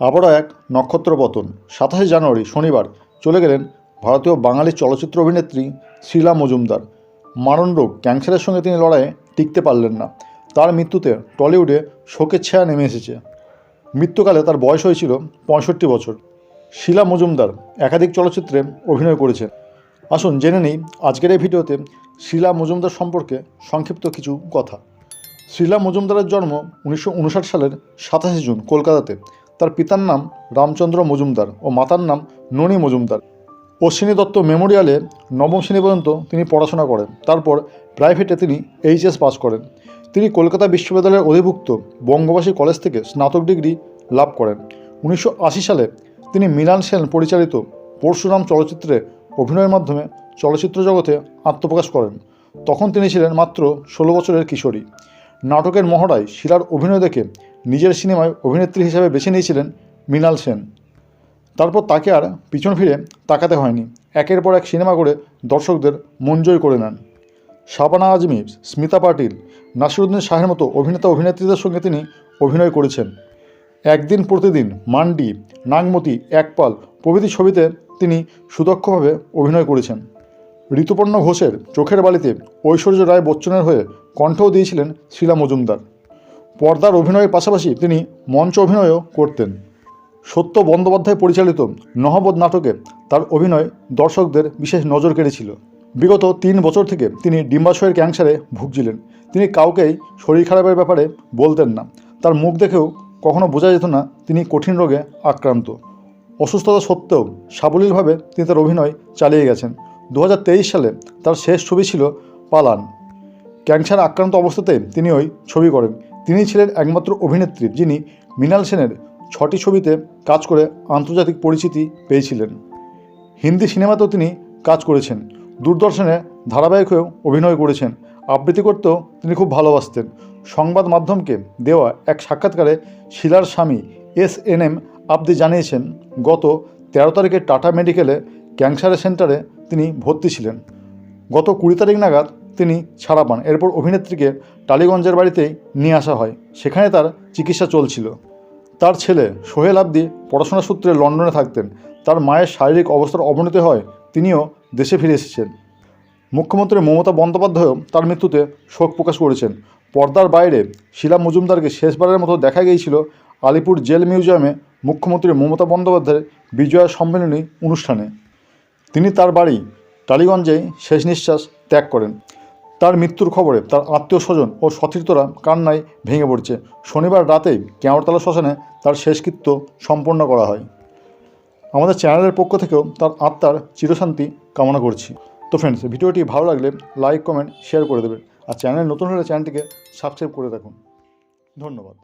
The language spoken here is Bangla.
আবারও এক নক্ষত্র পতন। সাতাশে জানুয়ারি, শনিবার চলে গেলেন ভারতীয় বাঙালি চলচ্চিত্র অভিনেত্রী শীলা মজুমদার। মারণ রোগ ক্যান্সারের সঙ্গে তিনি লড়াইয়ে টিকতে পারলেন না। তার মৃত্যুতে টলিউডে শোকের ছায়া নেমে এসেছে। মৃত্যুকালে তার বয়স হয়েছিল পঁয়ষট্টি বছর। শীলা মজুমদার একাধিক চলচ্চিত্রে অভিনয় করেছেন। আসুন জেনে নিই আজকের এই ভিডিওতে শীলা মজুমদার সম্পর্কে সংক্ষিপ্ত কিছু কথা। শ্রীলা মজুমদারের জন্ম উনিশশো উনষাট সালের সাতাশে জুন, কলকাতাতে। তার পিতার নাম রামচন্দ্র মজুমদার ও মাতার নাম ননী মজুমদার। অশ্বিনী দত্ত মেমোরিয়ালে নবম শ্রেণি পর্যন্ত তিনি পড়াশোনা করেন। তারপর প্রাইভেটে তিনি এইচএস পাস করেন। তিনি কলকাতা বিশ্ববিদ্যালয়ের অধিভুক্ত বঙ্গবাসী কলেজ থেকে স্নাতক ডিগ্রি লাভ করেন। উনিশশো আশি সালে তিনি মিলান সেন পরিচালিত পরশুরাম চলচ্চিত্রে অভিনয়ের মাধ্যমে চলচ্চিত্র জগতে আত্মপ্রকাশ করেন। তখন তিনি ছিলেন মাত্র ষোলো বছরের কিশোরী। নাটকের মহড়ায় শিলার অভিনয় দেখে নিজের সিনেমায় অভিনেত্রী হিসেবে বেছে নিয়েছিলেন মৃণাল সেন। তারপর তাকে আর পিছন ফিরে তাকাতে হয়নি। একের পর এক সিনেমা করে দর্শকদের মন জয় করে নেন। শাবানা আজমি, স্মিতা পাটিল, নাসিরুদ্দিন শাহের মতো অভিনেতা অভিনেত্রীদের সঙ্গে তিনি অভিনয় করেছেন। একদিন প্রতিদিন মান্ডি, নাগমতি, একপাল প্রভৃতি ছবিতে তিনি সুদক্ষভাবে অভিনয় করেছেন। ঋতুপর্ণ ঘোষের চোখের বালিতে ঐশ্বর্য রায় বচ্চনের হয়ে কণ্ঠও দিয়েছিলেন শীলা মজুমদার। পর্দার অভিনয়ের পাশাপাশি তিনি মঞ্চ অভিনয়ও করতেন। সত্য বন্দ্যোপাধ্যায় পরিচালিত নহবত নাটকে তার অভিনয় দর্শকদের বিশেষ নজর কেড়েছিল। বিগত তিন বছর থেকে তিনি ডিম্বাশয়ের ক্যান্সারে ভুগছিলেন। তিনি কাউকেই শরীর খারাপের ব্যাপারে বলতেন না। তার মুখ দেখেও কখনো বোঝা যেত না তিনি কঠিন রোগে আক্রান্ত। অসুস্থতা সত্ত্বেও সাবলীলভাবে তিনি তার অভিনয় চালিয়ে গেছেন। দু হাজার তেইশ সালে তার শেষ ছবি ছিল পালান। ক্যান্সার আক্রান্ত অবস্থাতে তিনি ওই ছবি করেন। তিনি ছিলেন একমাত্র অভিনেত্রী যিনি মৃণাল সেনের ছটি ছবিতে কাজ করে আন্তর্জাতিক পরিচিতি পেয়েছিলেন। হিন্দি সিনেমাতেও তিনি কাজ করেছেন, দূরদর্শনে ধারাবাহিক হয়েও অভিনয় করেছেন। আবৃত্তি করতেও তিনি খুব ভালোবাসতেন। সংবাদ মাধ্যমকে দেওয়া এক সাক্ষাৎকারে শিলার স্বামী এস এন এম আবদি জানিয়েছেন, গত তেরো তারিখে টাটা মেডিকেলে ক্যান্সারের সেন্টারে তিনি ভর্তি ছিলেন। গত কুড়ি তারিখ নাগাদ তিনি ছাড়া পান। এরপর অভিনেত্রীকে টালিগঞ্জের বাড়িতেই নিয়ে আসা হয়। সেখানে তার চিকিৎসা চলছিল। তার ছেলে সোহেল আবদি পড়াশোনা সূত্রে লন্ডনে থাকতেন। তার মায়ের শারীরিক অবস্থার অবনতি হয়, তিনিও দেশে ফিরে এসেছেন। মুখ্যমন্ত্রী মমতা বন্দ্যোপাধ্যায়ও তার মৃত্যুতে শোক প্রকাশ করেছেন। পর্দার বাইরে শিলা মজুমদারকে শেষবারের মতো দেখা গিয়েছিল আলিপুর জেল মিউজিয়ামে মুখ্যমন্ত্রী মমতা বন্দ্যোপাধ্যায়ের বিজয়া সম্মেলনী অনুষ্ঠানে। তিনি তার বাড়ি টালিগঞ্জেই শেষ নিঃশ্বাস ত্যাগ করেন। তার মৃত্যুর খবরে তার আত্মীয় স্বজন ও সতীর্থরা কান্নায় ভেঙে পড়ছে। শনিবার রাতে কেওয়ারতলা শ্মশানে তার শেষকৃত্য সম্পন্ন করা হয়। আমাদের চ্যানেলের পক্ষ থেকেও তার আত্মার চিরশান্তি কামনা করছি। তো ফ্রেন্ডস ভিডিওটি ভালো লাগলে লাইক কমেন্ট শেয়ার করে দেবেন। আর চ্যানেল নতুন হলে চ্যানেলটিকে সাবস্ক্রাইব করে দেখুন ধন্যবাদ।